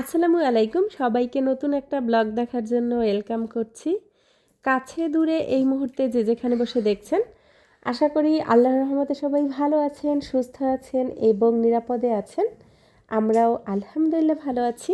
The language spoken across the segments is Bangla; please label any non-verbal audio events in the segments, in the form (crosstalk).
আসসালামু আলাইকুম। সবাইকে নতুন একটা ব্লগ দেখার জন্য ওয়েলকাম করছি। কাছে দূরে এই মুহূর্তে যে যেখানে বসে দেখছেন, আশা করি আল্লাহর রহমতে সবাই ভালো আছেন, সুস্থ আছেন এবং নিরাপদে আছেন। আমরাও আলহামদুলিল্লাহ ভালো আছি।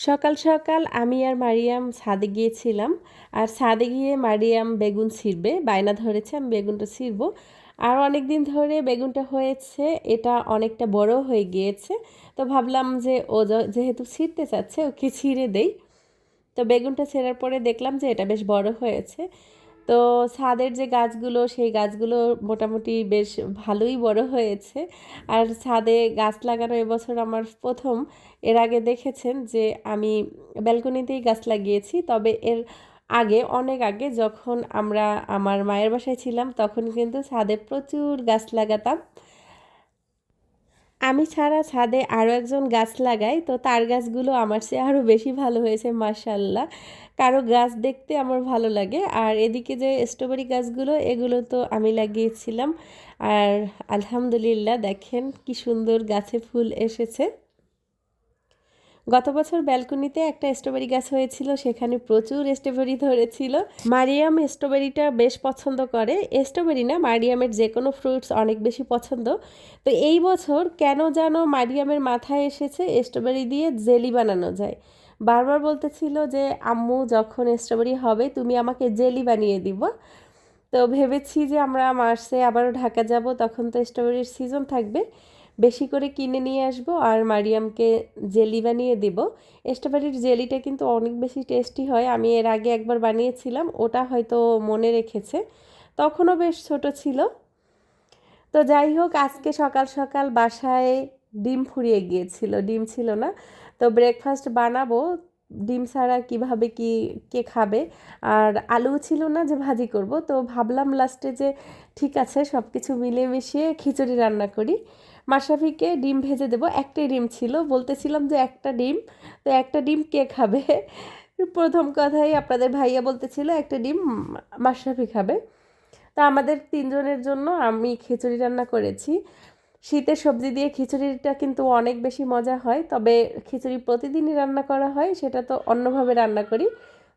সকাল সকাল আমি আর মারিয়াম ছাদে গিয়েছিলাম। আর ছাদে গিয়ে মারিয়াম বেগুন ছিঁড়বে, বায়না ধরেছে, আমি বেগুনটা ছিঁড়বো। আর অনেক দিন ধরে বেগুনটা হয়েছে, এটা অনেকটা বড় হয়ে গিয়েছে। তো ভাবলাম যে ও যেহেতু ছিঁড়তে চাচ্ছে, ওকে ছিঁড়ে দেই। তো বেগুনটা ছেঁড়ার পরে দেখলাম যে এটা বেশ বড় হয়েছে। তো ছাদের যে গাছগুলো, সেই গাছগুলো মোটামুটি বেশ ভালোই বড় হয়েছে। আর ছাদে গাছ লাগানো এবছর আমার প্রথম। এর আগে দেখেছেন যে আমি ব্যালকনিতেই গাছ লাগিয়েছি, তবে এর আগে, অনেক আগে যখন আমরা আমার মায়ের বাসায় ছিলাম, তখন কিন্তু ছাদে প্রচুর গাছ লাগাতাম। আমি ছাড়া ছাদে আরও একজন গাছ লাগাই তো তার গাছগুলো আমার চেয়ে আরও বেশি ভালো হয়েছে মার্শাল্লাহ কারও গাছ দেখতে আমার ভালো লাগে, আর এদিকে যে স্ট্রবেরি গাছগুলো, এগুলো তো আমি লাগিয়েছিলাম। আর আলহামদুলিল্লাহ, দেখেন কি সুন্দর গাছে ফুল এসেছে। গত বছর ব্যালকনিতে একটা স্ট্রবেরি গাছ হয়েছিল, সেখানে প্রচুর স্ট্রবেরি ধরেছিল। মারিয়াম স্ট্রবেরিটা বেশ পছন্দ করে। স্ট্রবেরি না, মারিয়ামের যে কোনো ফ্রুটস অনেক বেশি পছন্দ। তো এই বছর কেন যেন মারিয়ামের মাথায় এসেছে স্ট্রবেরি দিয়ে জেলি বানানো যায়। বারবার বলতেছিল যে, আম্মু, যখন স্ট্রবেরি হবে, তুমি আমাকে জেলি বানিয়ে দিব। তো ভেবেছি যে, আমরা মার্চে আবারও ঢাকা যাব, তখন তো স্ট্রবেরির সিজন থাকবে। বেশি করে কিনে নিয়ে আসব আর মারিয়ামকে জেলি বানিয়ে দেব। স্ট্রবেরির জেলিটা কিন্তু অনেক বেশি টেস্টি হয়। আমি এর আগে একবার বানিয়েছিলাম, ওটা হয়তো মনে রেখেছে। তখনও বেশ ছোট ছিল। তো যাই হোক, আজকে সকাল সকাল বাসায় ডিম ফুরিয়ে গিয়েছিল। ডিম ছিল না। তো ব্রেকফাস্ট বানাবো। ডিম ছাড়া কীভাবে কি, কে খাবে? আর আলু ছিল না যে ভাজি করব। তো ভাবলাম লাস্টে যে ঠিক আছে সব কিছু মিলিয়ে মিশিয়ে খিচুড়ি রান্না করি। মাশরাফিকে ডিম ভেজে দেবো। একটাই ডিম ছিল, বলতেছিলাম যে একটা ডিম, তো একটা ডিম কে খাবে? প্রথম কথাই আপনাদের ভাইয়া বলতেছিল, একটা ডিম মাশরাফি খাবে। তা আমাদের তিনজনের জন্য আমি খিচুড়ি রান্না করেছি। শীতের সবজি দিয়ে খিচুড়িটা কিন্তু অনেক বেশি মজা হয়, তবে খিচুড়ি প্রতিদিনই রান্না করা হয়, সেটা তো অন্যভাবে রান্না করি।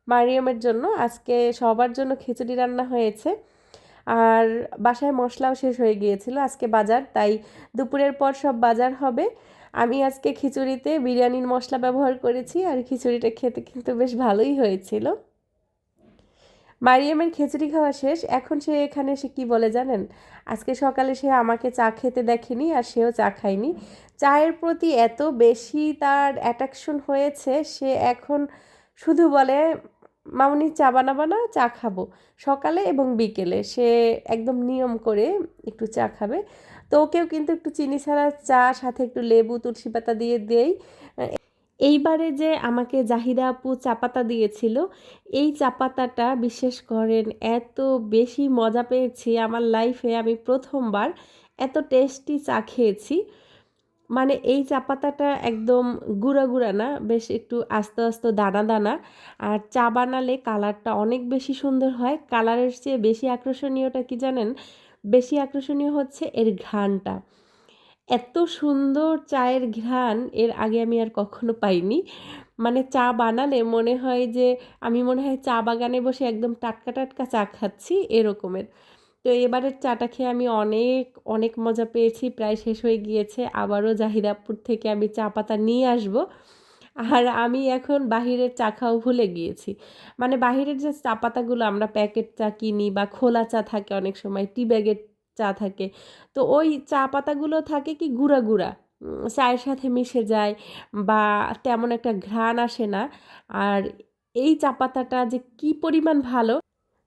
মারিয়ামের জন্য, আজকে সবার জন্য খিচুড়ি রান্না হয়েছে। আর বাসায় মশলাও শেষ হয়ে গিয়েছিল আজকে বাজার, তাই দুপুরের পর সব বাজার হবে। আমি আজকে খিচুড়িতে বিরিয়ানির মশলা ব্যবহার করেছি আর খিচুড়িটা খেতে কিন্তু বেশ ভালোই হয়েছিল। মারিয়ামের খিচুড়ি খাওয়া শেষ, এখন সে এখানে সে কি বলে জানেন? আজকে সকালে সে আমাকে চা খেতে দেখেনি আর সেও চা খায়নি। চায়ের প্রতি এত বেশি তার অ্যাট্রাকশন হয়েছে, সে এখন শুধু বলে মামনি চা বানাবা না, চা খাব। সকালে এবং বিকেলে সে একদম নিয়ম করে একটু চা খাবে। তো ওকেও কিন্তু একটু চিনি ছাড়া চা, সাথে একটু লেবু, তুলসী পাতা দিয়ে দেই। এইবারে যে আমাকে জাহিদা আপু চা পাতা দিয়েছিল, এই চা পাতাটা বিশেষ করেন এত বেশি মজা পেয়েছি আমার লাইফে আমি প্রথমবার এত টেস্টি চা খেয়েছি। মানে এই চা পাতাটা একদম গুঁড়া গুঁড়া না, বেশ একটু আস্তে আস্তে দানা দানা। আর চা বানালে কালারটা অনেক বেশি সুন্দর হয়। কালারের চেয়ে বেশি আকর্ষণীয়টা কি জানেন? বেশি আকর্ষণীয় হচ্ছে এর ঘ্রাণটা। এত সুন্দর চায়ের ঘ্রাণ এর আগে আমি আর কখনো পাইনি। মানে চা বানালে মনে হয় যে, আমি মনে হয় চা বাগানে বসে একদম টাটকা টাটকা চা খাচ্ছি এরকমের। তো এবারের চাটা খেয়ে আমি অনেক অনেক মজা পেয়েছি, প্রায় শেষ হয়ে গিয়েছে। আবারও জাহিদাপুর থেকে আমি চা পাতা নিয়ে আসব। আর আমি এখন বাহিরের চা খাও ভুলে গিয়েছি। মানে বাহিরের যে চা পাতাগুলো আমরা প্যাকেট চা কিনি বা খোলা চা থাকে অনেক সময়, টি ব্যাগের চা থাকে, তো ওই চা পাতাগুলো থাকে কি গুঁড়া গুঁড়া চায়ের সাথে মিশে যায় বা তেমন একটা ঘ্রাণ আসে না। আর এই চা পাতাটা যে কি পরিমাণ ভালো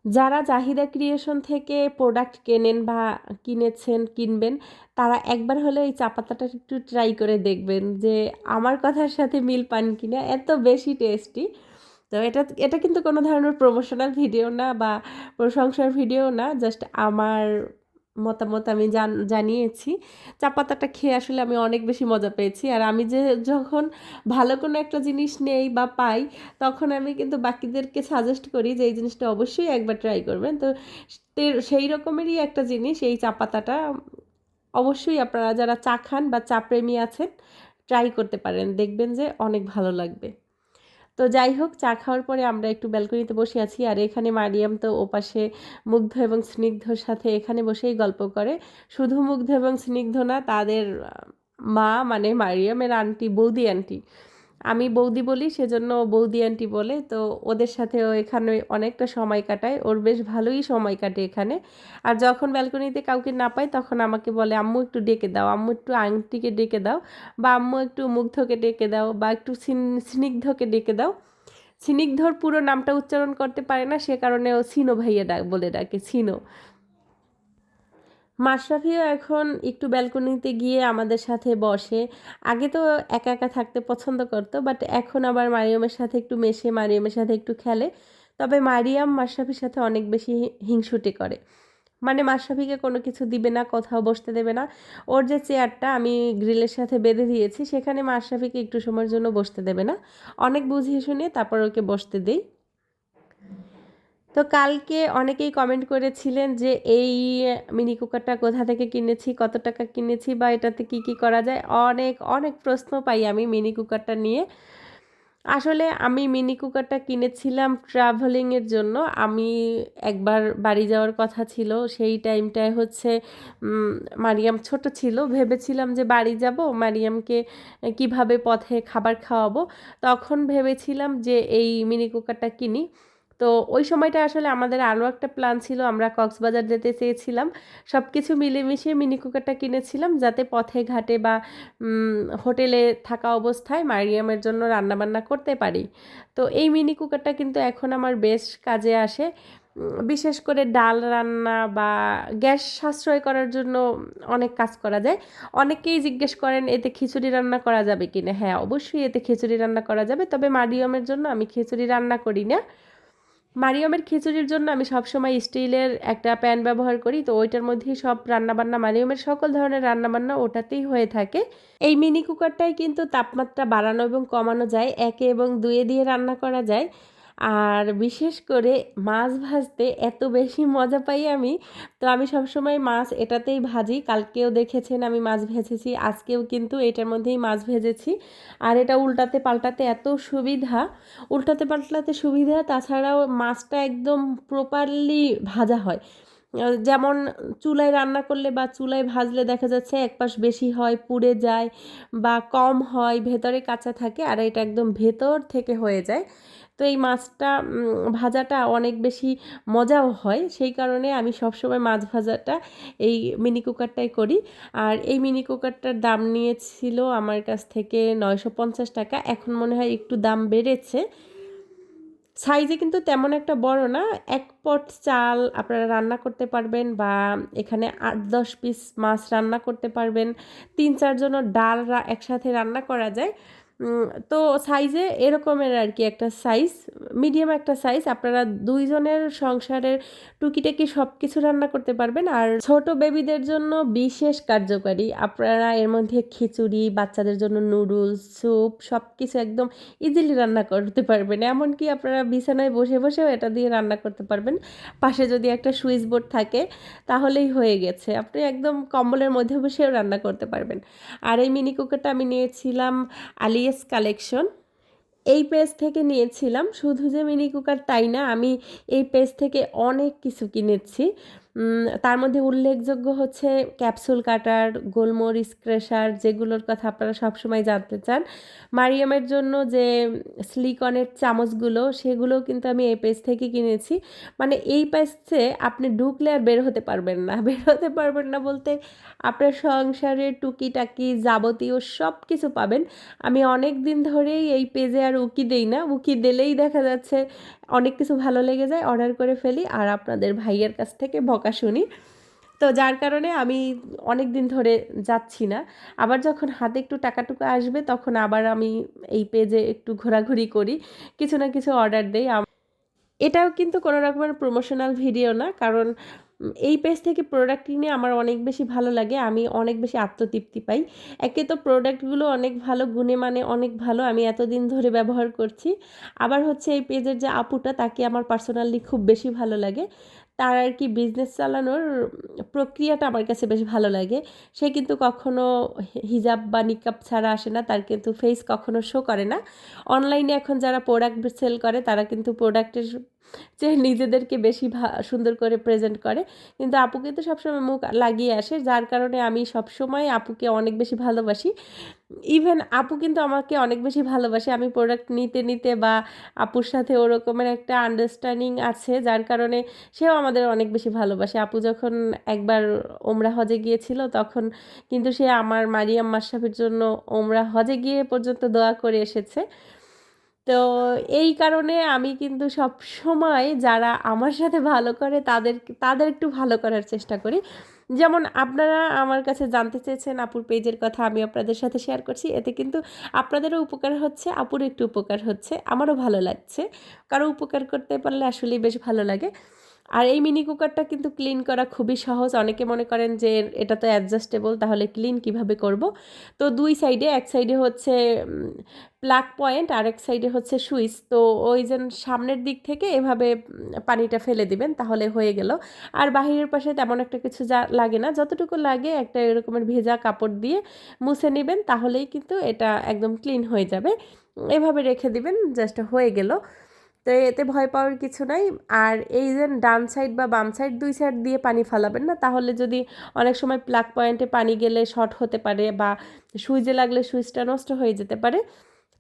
যারা চাহিদা ক্রিয়েশন থেকে প্রোডাক্ট কেনেন বা কিনেছেন, কিনবেন, তারা একবার হলে এই চা পাতাটা একটু ট্রাই করে দেখবেন যে আমার কথার সাথে মিল পান কিনা, এত বেশি টেস্টি তো এটা এটা কিন্তু কোনো ধরনের প্রমোশনাল ভিডিও না বা প্রশংসার ভিডিও না জাস্ট আমার মতামত আমি জান, জানিয়েছি। চা পাতাটা খেয়ে আসলে আমি অনেক বেশি মজা পেয়েছি। আর আমি যে যখন ভালো কোনো একটা জিনিস নেই বা পাই, তখন আমি কিন্তু বাকিদেরকে সাজেস্ট করি যে, এই জিনিসটা অবশ্যই একবার ট্রাই করবেন। তো সেই রকমেরই একটা জিনিস এই চা পাতাটা। অবশ্যই আপনারা যারা চা খান বা চা প্রেমী আছেন ট্রাই করতে পারেন। দেখবেন যে অনেক ভালো লাগবে। তো যাই হোক, চা খাওয়ার পরে আমরা একটু ব্যালকনিতে বসে আছি আর এখানে মারিয়াম তো ওপাশে মুগ্ধ এবং স্নিগ্ধর সাথে এখানে বসেই গল্প করে। শুধু মুগ্ধ এবং স্নিগ্ধ না, তাদের মা মানে মারিয়ামের আন্টি, বৌদি আন্টি আমি বৌদি বলি, সেজন্য বৌদি আন্টি বলে। তো ওদের সাথে ও এখানে অনেকটা সময় কাটায়। ওর বেশ ভালোই সময় কাটে এখানে। আর যখন ব্যালকনিতে কাউকে না পায়, তখন আমাকে বলে, আম্মু, একটু ডেকে দাও। আম্মু, একটু আংটিকে ডেকে দাও বা আম্মু, একটু মুগ্ধকে ডেকে দাও বা একটু স্নি- স্নিগ্ধকে ডেকে দাও। স্নিগ্ধর পুরো নামটা উচ্চারণ করতে পারে না, সে কারণে ও সিনো ভাইয়া ডাক বলে ডাকে, সিনো। মাশরাফিও এখন একটু ব্যালকনিতে গিয়ে আমাদের সাথে বসে। আগে তো একা একা থাকতে পছন্দ করতো বাট এখন আবার মারিয়মের সাথে একটু মেশে, মারিয়মের সাথে একটু খেলে। তবে মারিয়াম মাশরাফির সাথে অনেক বেশি হিংসুটে করে। মানে মাশরাফিকে কোনো কিছু দিবে না, কোথাও বসতে দেবে না। ওর যে চেয়ারটা আমি গ্রিলের সাথে বেঁধে দিয়েছি, সেখানে মাশরাফিকে একটু সময়ের জন্য বসতে দেবে না। অনেক বুঝিয়ে শুনে তারপর ওকে বসতে দেই। তো কালকে অনেকেই কমেন্ট করেছিলেন যে এই মিনি কুকারটা কোথা থেকে কিনেছি, কত টাকা কিনেছি বা এটাতে কি কি করা যায়? অনেক অনেক প্রশ্ন পাই আমি মিনি কুকারটা নিয়ে। আসলে আমি মিনি কুকারটা কিনেছিলাম ট্রাভেলিংয়ের জন্য। আমি একবার বাড়ি যাওয়ার কথা ছিল, সেই টাইমটায় হচ্ছে মারিয়াম ছোট ছিল, ভেবেছিলাম যে বাড়ি যাব, মারিয়ামকে কীভাবে পথে খাবার খাওয়াবো। তখন ভেবেছিলাম যে এই মিনি কুকারটা কিনি। তো ওই সময়টা আসলে আমাদের আরও একটা প্ল্যান ছিল। আমরা কক্সবাজার যেতে চেয়েছিলাম। সব কিছু মিলেমিশিয়ে মিনি কুকারটা কিনেছিলাম যাতে পথে ঘাটে বা হোটেলে থাকা অবস্থায় মারিয়ামের জন্য রান্নাবান্না করতে পারি। তো এই মিনি কুকারটা কিন্তু এখন আমার বেশ কাজে আসে। বিশেষ করে ডাল রান্না বা গ্যাস সাশ্রয় করার জন্য অনেক কাজ করা যায়। অনেকেই জিজ্ঞেস করেন, এতে খিচুড়ি রান্না করা যাবে কিনা? হ্যাঁ অবশ্যই এতে খিচুড়ি রান্না করা যাবে। তবে মারিয়মের জন্য আমি খিচুড়ি রান্না করি না। মারিয়মের খিচুড়ির জন্য আমি সবসময় স্টিলের একটা প্যান ব্যবহার করি। তো ওইটার মধ্যেই সব রান্নাবান্না মারিয়মের সকল ধরনের রান্নাবান্না ওটাতেই হয়ে থাকে। এই মিনি কুকারটাই কিন্তু তাপমাত্রা বাড়ানো এবং কমানো যায়, একে এবং দুয়ে দিয়ে রান্না করা যায়। আর বিশেষ করে মাছ ভাজতে এত বেশি মজা পাই আমি। তো আমি সবসময় মাছ এটাতেই ভাজি। কালকেও দেখেছেন আমি মাছ ভেজেছি, আজকেও কিন্তু এটার মধ্যেই মাছ ভেজেছি। আর এটা উল্টাতে পাল্টাতে এত সুবিধা। উল্টাতে পাল্টাতে সুবিধা, তাছাড়াও মাছটা একদম প্রপারলি ভাজা হয়। যেমন চুলায় রান্না করলে বা চুলায় ভাজলে দেখা যাচ্ছে এক পাশ বেশি হয়, পুড়ে যায় বা কম হয়, ভেতরে কাঁচা থাকে আর এটা একদম ভেতর থেকে হয়ে যায়। তো এই মাছটা ভাজাটা অনেক বেশি মজাও হয়। সেই কারণে আমি সবসময় মাছ ভাজাটা এই মিনি কুকারটাই করি। আর এই মিনি কুকারটার দাম নিয়েছিল আমার কাছ থেকে নয়শো পঞ্চাশ টাকা। এখন মনে হয় একটু দাম বেড়েছে। সাইজে কিন্তু তেমন একটা বড় না। এক পট চাল আপনারা রান্না করতে পারবেন বা এখানে আট দশ পিস মাছ রান্না করতে পারবেন। তিন চারজনের ডাল একসাথে রান্না করা যায়। তো সাইজে এরকমের আর কি একটা সাইজ মিডিয়াম একটা সাইজ আপনারা দুইজনের সংসারের টুকিটাকি সব কিছু রান্না করতে পারবেন। আর ছোট বেবিদের জন্য বিশেষ কার্যকারী। আপনারা এর মধ্যে খিচুড়ি, বাচ্চাদের জন্য নুডলস স্যুপ সব কিছু একদম ইজিলি রান্না করতে পারবেন। এমনকি আপনারা বিছানায় বসে বসেও এটা দিয়ে রান্না করতে পারবেন। পাশে যদি একটা সুইচ বোর্ড থাকে, তাহলেই হয়ে গেছে। আপনি একদম কম্বলের মধ্যে বসেও রান্না করতে পারবেন। আর এই মিনি কুকারটা আমি নিয়েছিলাম আলিয়াস কালেকশন এই পেজ থেকে নিয়েছিলাম। শুধু যে মিনি কুকার তাই না, আমি এই পেজ থেকে অনেক কিছু কিনেছি। তার মধ্যে উল্লেখযোগ্য হচ্ছে ক্যাপসুল কাটার, গোলমরিচ ক্রেশার যেগুলোর কথা আপনারা সবসময় জানতে চান। মারিয়ামের জন্য যে স্লিকনের চামচগুলো, সেগুলোও কিন্তু আমি এই পেজ থেকে কিনেছি। মানে এই পেজে আপনি ঢুকলে আর বের হতে পারবেন না। (laughs) বের হতে পারবেন না বলতে আপনার সংসারের টুকিটাকি যাবতীয় সব কিছু পাবেন। আমি অনেক দিন ধরেই এই পেজে আর উকি দেই না। উকি দিলেই দেখা যাচ্ছে অনেক কিছু ভালো লেগে যায়, অর্ডার করে ফেলি, আর আপনাদের ভাইয়ের কাছ থেকে বকা শুনি। তো যার কারণে আমি অনেক দিন ধরে যাচ্ছি না। আবার যখন হাতে একটু টাকাটুকু আসবে, তখন আবার আমি এই পেজে একটু ঘোরাঘুরি করি। কিছু না কিছু অর্ডার দেই। এটাও কিন্তু কোনো রকমের প্রমোশনাল ভিডিও না। কারণ এই পেজ থেকে প্রোডাক্ট কিনে আমার অনেক বেশি ভালো লাগে। আমি অনেক বেশি আত্মতৃপ্তি পাই। একে তো প্রোডাক্টগুলো অনেক ভালো, গুণে মানে অনেক ভালো, আমি এতদিন ধরে ব্যবহার করছি। আবার হচ্ছে এই পেজের যে আপুটা, তাকে আমার পার্সোনালি খুব বেশি ভালো লাগে। তার আর কি বিজনেস চালানোর প্রক্রিয়াটা আমার কাছে বেশ ভালো লাগে। সে কিন্তু কখনো হিজাব বা নিকাব ছাড়া আসে না, তার কিন্তু ফেস কখনো শো করে না। অনলাইনে এখন যারা প্রোডাক্ট সেল করে, তারা কিন্তু প্রোডাক্টের যে নিজেদেরকে বেশি সুন্দর করে প্রেজেন্ট করে। কিন্তু আপু কিন্তু সবসময় মুখ লাগিয়ে আসে, যার কারণে আমি সবসময় আপুকে অনেক বেশি ভালোবাসি। ইভেন আপু কিন্তু আমাকে অনেক বেশি ভালোবাসে। আমি প্রোডাক্ট নিতে নিতে বা আপুর সাথে ওরকমের একটা আন্ডারস্ট্যান্ডিং আছে, যার কারণে সেও আমাদের অনেক বেশি ভালোবাসে। আপু যখন একবার ওমরা হজে গিয়েছিল, তখন কিন্তু সে আমার মারিয়াম মাসাফির জন্য ওমরা হজে গিয়ে পর্যন্ত দোয়া করে এসেছে। তো এই কারণে আমি কিন্তু সব সময় যারা আমার সাথে ভালো করে তাদের তাদের একটু ভালো করার চেষ্টা করি। যেমন আপনারা আমার কাছে জানতে চেয়েছেন আপুর পেজের কথা, আমি আপনাদের সাথে শেয়ার করছি। এতে কিন্তু আপনাদেরও উপকার হচ্ছে আপুর একটু উপকার হচ্ছে। আমারও ভালো লাগছে। কারও উপকার করতে পারলে আসলেই বেশ ভালো লাগে। আর এই মিনি কুকারটা কিন্তু ক্লিন করা খুবই সহজ। অনেকে মনে করেন যে এটা তো অ্যাডজাস্টেবল তাহলে ক্লিন কীভাবে করব? তো দুই সাইডে এক সাইডে হচ্ছে প্লাগ পয়েন্ট আর এক সাইডে হচ্ছে সুইচ। তো ওই যে সামনের দিক থেকে এভাবে পানিটা ফেলে দিবেন, তাহলে হয়ে গেল। আর বাহিরের পাশে তেমন একটা কিছু যা লাগে না। যতটুকু লাগে একটা এরকমের ভেজা কাপড় দিয়ে মুছে নেবেন, তাহলেই কিন্তু এটা একদম ক্লিন হয়ে যাবে। এভাবে রেখে দিবেন জাস্ট হয়ে গেল। তো এতে ভয় পাওয়ার কিছু নাই। আর এই যে ডান সাইড বা বাম সাইড দুই সাইড দিয়ে পানি ফালাবেন না, তাহলে যদি অনেক সময় প্লাগ পয়েন্টে পানি গেলে শর্ট হতে পারে বা সুইচে লাগলে সুইচটা নষ্ট হয়ে যেতে পারে।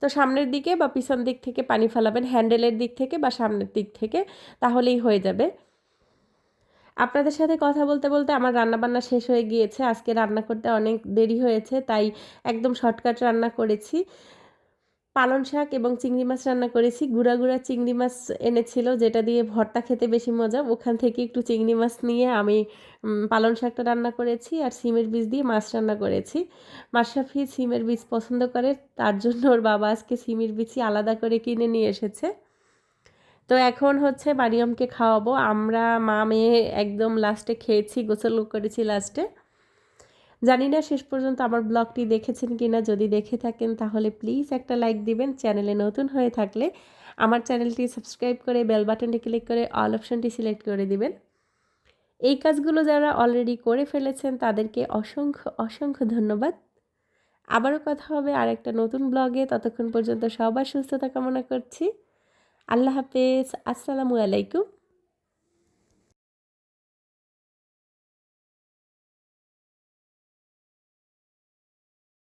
তো সামনের দিকে বা পিছন দিক থেকে পানি ফালাবেন হ্যান্ডেলের দিক থেকে বা সামনের দিক থেকে, তাহলেই হয়ে যাবে। আপনাদের সাথে কথা বলতে বলতে আমার রান্নাবান্না শেষ হয়ে গিয়েছে। আজকে রান্না করতে অনেক দেরি হয়েছে, তাই একদম শর্টকাট রান্না করেছি। পালন শাক এবং চিংড়ি মাছ রান্না করেছি। গুঁড়া গুঁড়া চিংড়ি মাছ এনেছিল, যেটা দিয়ে ভর্তা খেতে বেশি মজা। ওখান থেকে একটু চিংড়ি মাছ নিয়ে আমি পালন শাকটা রান্না করেছি আর সিমের বীজ দিয়ে মাছ রান্না করেছি। মাশরাফি সিমের বীজ পছন্দ করে, তার জন্য ওর বাবা আজকে সিমের বীজই আলাদা করে কিনে নিয়ে এসেছে। তো এখন হচ্ছে মারিয়মকে খাওয়াবো। আমরা, মা, মেয়ে একদম লাস্টে খেয়েছি, গোসল করেছি লাস্টে জানি না শেষ পর্যন্ত আমার ব্লগটি দেখেছেন কি না যদি দেখে থাকেন তাহলে প্লিজ একটা লাইক দিবেন চ্যানেলে নতুন হয়ে থাকলে আমার চ্যানেলটি সাবস্ক্রাইব করে বেল বাটনটি ক্লিক করে অল অপশানটি সিলেক্ট করে দিবেন। এই কাজগুলো যারা অলরেডি করে ফেলেছেন তাদেরকে অসংখ্য অসংখ্য ধন্যবাদ। আবারও কথা হবে আর একটা নতুন ব্লগে, ততক্ষণ পর্যন্ত সবার সুস্থতা কামনা করছি। আল্লাহ হাফেজ, আসসালামু আলাইকুম।